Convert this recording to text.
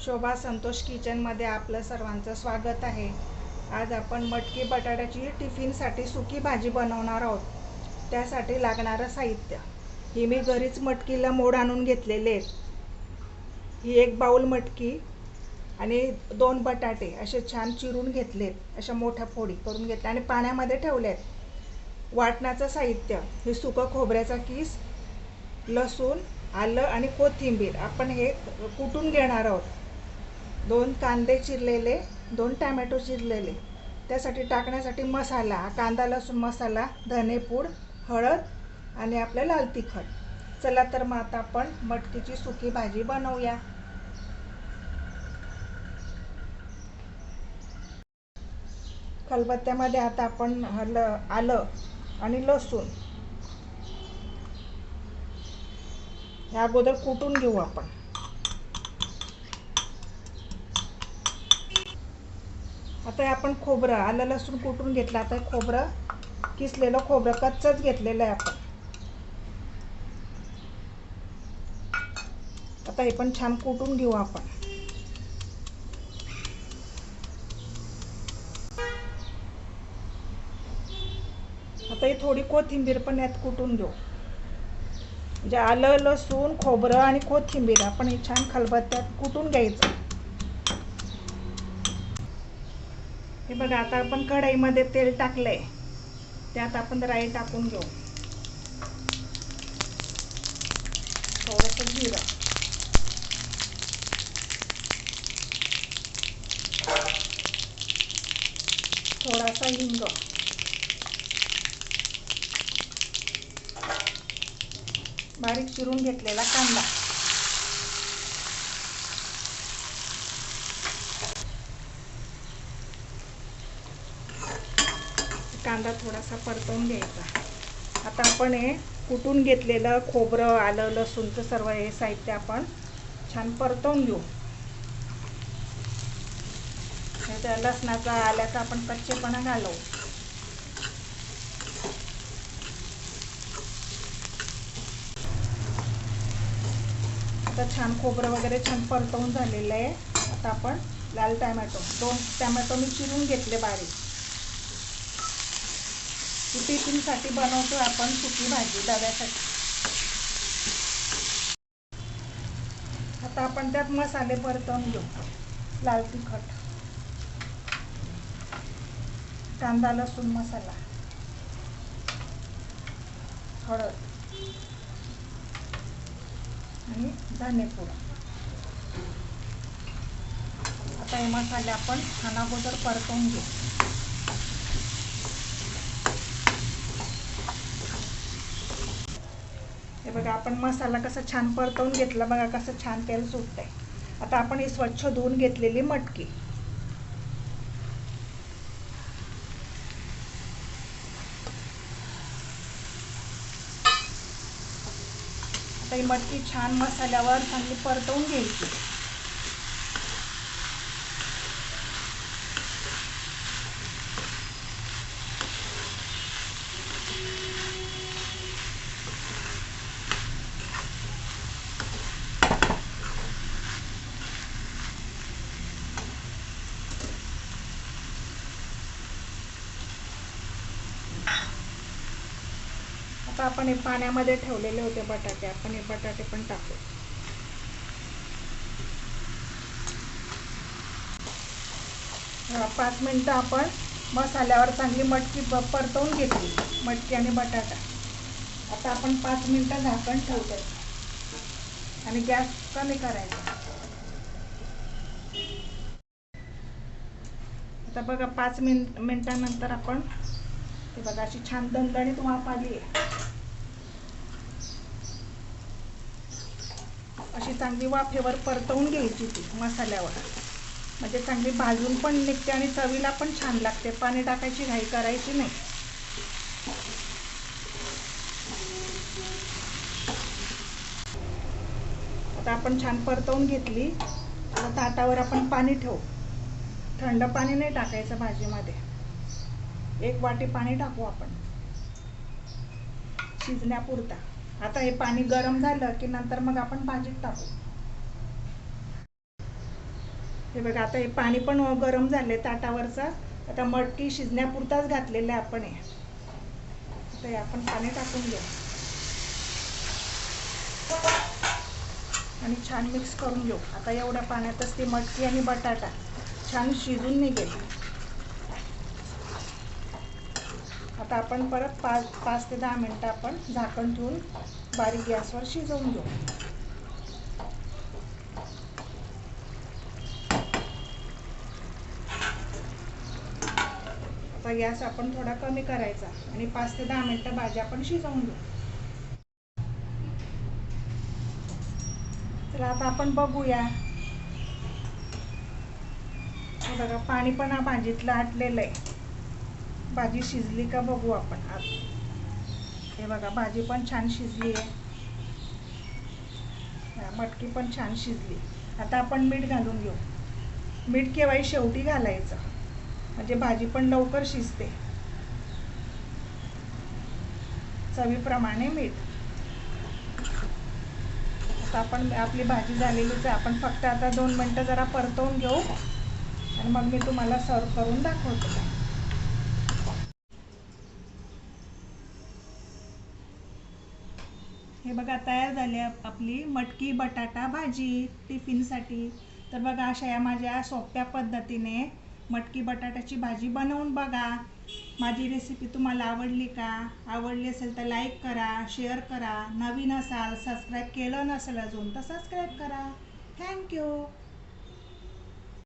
शोभा संतोष किचनमध्ये आपलं सर्वांचं स्वागत आहे. आज आपण मटकी बटाट्याची टिफिनसाठी सुकी भाजी बनवणार आहोत. त्यासाठी लागणारं साहित्य. ही मी घरीच मटकीला मोड आणून घेतलेले आहेत. ही एक बाऊल मटकी आणि दोन बटाटे असे छान चिरून घेतलेत अशा मोठ्या फोडी करून घेतल्या आणि पाण्यामध्ये ठेवलेत वाटणाचं साहित्य हे सुकं खोबऱ्याचा किस लसूण आलं आणि कोथिंबीर. आपण हे कुटून घेणार आहोत. दोन कांदे चिरलेले दोन टॅमॅटो चिरलेले. त्यासाठी टाकण्यासाठी मसाला कांदा लसूण मसाला धनेपूड हळद आणि आपलं लाल तिखट. चला तर मग आता आपण मटकीची सुकी भाजी बनवूया. खलबत्त्यामध्ये आता आपण हल आलं आणि लसूण. या अगोदर कुटून घेऊ आपण. आता हे आपण खोबरं आलं लसूण कुटून घेतलं. आता खोबरं किसलेलं खोबरं कच्चंच घेतलेलं आहे आपण. आता हे पण छान कुटून घेऊ आपण. आता ही थोडी कोथिंबीर पण यात कुटून घेऊ. म्हणजे आलं लसूण खोबरं आणि कोथिंबीर आपण हे छान खलबत्त्यात कुटून घ्यायचं. हे बघा आता आपण कढईमध्ये तेल टाकलंय. त्यात आपण राई टाकून घेऊ. थोडंसं जिरं. थोडासा हिंग. बारीक चिरून घेतलेला कांदा. कांदा थोडासा परतवून घ्यायचा. आता आपण हे कुटून घेतलेलं खोबरं आलं लसूणचं सर्व हे साहित्य आपण छान परतवून घेऊ. त्या लसणाचा आल्याचा आपण कच्चेपणा घालवू. आता छान खोबरं वगैरे छान परतवून झालेलं आहे. आता आपण लाल टॅमॅटो दोन टॅमॅटो मी चिरून घेतले बारीक. टिफिनसाठी बनवतो आपण सुकी भाजी डब्यासाठी. आता आपण त्यात मसाले परतवून घेऊ. लाल तिखट कांदा लसूण मसाला हळद आणि धनेपूड आता हे मसाले आपण छान अगोदर परतवून घेऊ. हे बघा आपण मसाला कसा छान परतवून घेतला बघा कसं छान तेल सुटतंय. आता आपण ही स्वच्छ धुवून घेतलेली मटकी. आता ही मटकी छान मसाल्यावर चांगली परतवून घ्यायची. आता आपण हे पाण्यामध्ये ठेवलेले होते बटाटे. आपण हे बटाटे पण टाकू. पाच मिनटं आपण मसाल्यावर चांगली मटकी परतवून घेतली. मटकी आणि बटाटा. आता आपण पाच मिनटं झाकण ठेवतो आणि गॅस कमी करायचा. आता बघा पाच मिनिट मिनटानंतर आपण ते बघा अशी छान दणदणीत वाफ आली आहे. अशी चांगली वाफेवर परतवून घ्यायची ती मसाल्यावर. म्हणजे चांगली भाजून पण निघते आणि चवीला पण छान लागते. पाणी टाकायची घाई करायची नाही. आता आपण छान परतवून घेतली. आता ताटावर आपण पाणी ठेवू. थंड पाणी नाही टाकायचं भाजीमध्ये. एक वाटी पाणी टाकू आपण. शिजण्यापुरता. आता हे पाणी गरम झालं की नंतर मग आपण भाजीत टाकू. हे बघा आता हे पाणी पण गरम झाले ताटावरचं. आता मटकी शिजण्यापुरताच घातलेलं आहे आपण हे. आता हे आपण पाणी टाकून घेऊ. आणि छान मिक्स करून घेऊ. आता एवढ्या पाण्यातच ती मटकी आणि बटाटा छान शिजून निघेल. आता आपण परत पाच पाच ते दहा मिनटं आपण झाकण ठेवून बारीक गॅसवर शिजवून घेऊ. आता गॅस आपण थोडा कमी करायचा आणि पाच ते दहा मिनटं भाजी आपण शिजवून घेऊ. तर आता आपण बघूया. बघा पाणी पण हा भाजीतलं आटलेलं आहे. भाजी शिजली का बघू आपण आज. हे बघा भाजी पण छान शिजली आहे. मटकी पण छान शिजली. आता आपण मीठ घालून घेऊ. मीठ केव्हाही शेवटी घालायचं. म्हणजे भाजी पण लवकर शिजते. चवीप्रमाणे मीठ. आता आपण आपली भाजी झालेलीच आहे. आपण फक्त आता दोन मिनटं जरा परतवून घेऊ. आणि मग मी तुम्हाला सर्व करून दाखवतो. हे बघा तयार झाली आपली मटकी बटाटा भाजी टिफिनसाठी. तर बघा अशा या माझ्या सोप्या पद्धतीने मटकी बटाट्याची भाजी बनवून बघा. माझी रेसिपी तुम्हाला आवडली का? आवडली असेल तर लाईक करा शेअर करा. नवीन असाल सबस्क्राईब केलं नसेल अजून तर सबस्क्राईब करा. थँक्यू